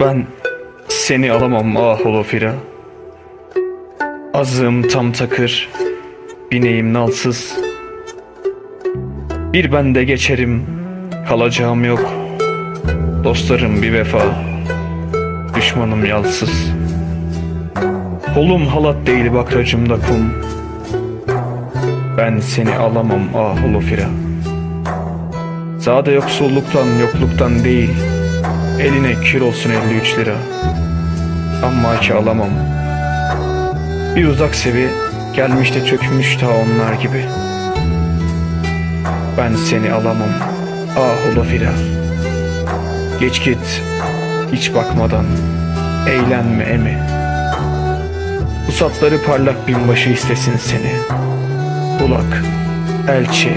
Ben seni alamam ah Holofira. Azığım tam takır, bineğim nalsız. Bir ben de geçerim, kalacağım yok. Dostlarım bir vefa, düşmanım yalsız. Kolum halat değil bakracımda kum. Ben seni alamam ah Holofira. Zade yoksulluktan yokluktan değil, eline kir olsun 53 lira. Ama ki alamam. Bir uzak sevi gelmiş de çökmüş ta onlar gibi. Ben seni alamam ah Holofira. Geç git hiç bakmadan eğlenme emi. Pusatları parlak binbaşı istesin seni. Bulak, elçi,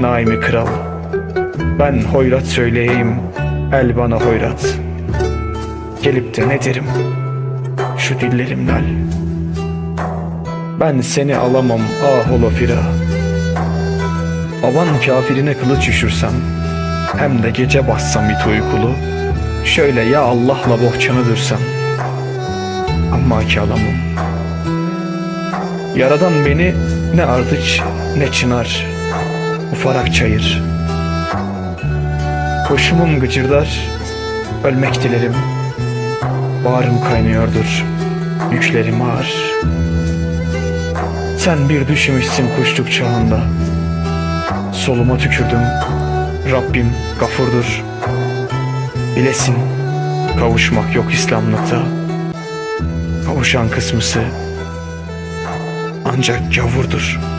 naimi kral. Ben hoyrat söyleyeyim, el bana hoyrat. Gelip de ne derim, şu dillerim lal. Ben seni alamam ah Holofira. Aman kafirine kılıç üşürsem, hem de gece bassam it uykulu, şöyle ya Allah'la bohçanı dürsem. Ama ki alamam. Yaradan beni ne ardıç ne çınar, ufarak çayır. Koşumum gıcırdar, ölmek dilerim. Bağrım kaynıyordur, yüklerim ağır. Sen bir düşmüşsün kuşluk çağında. Soluma tükürdüm, Rabbim gafurdur. Bilesin, kavuşmak yok İslamlıkta. Kavuşan kısmısı ancak gavurdur.''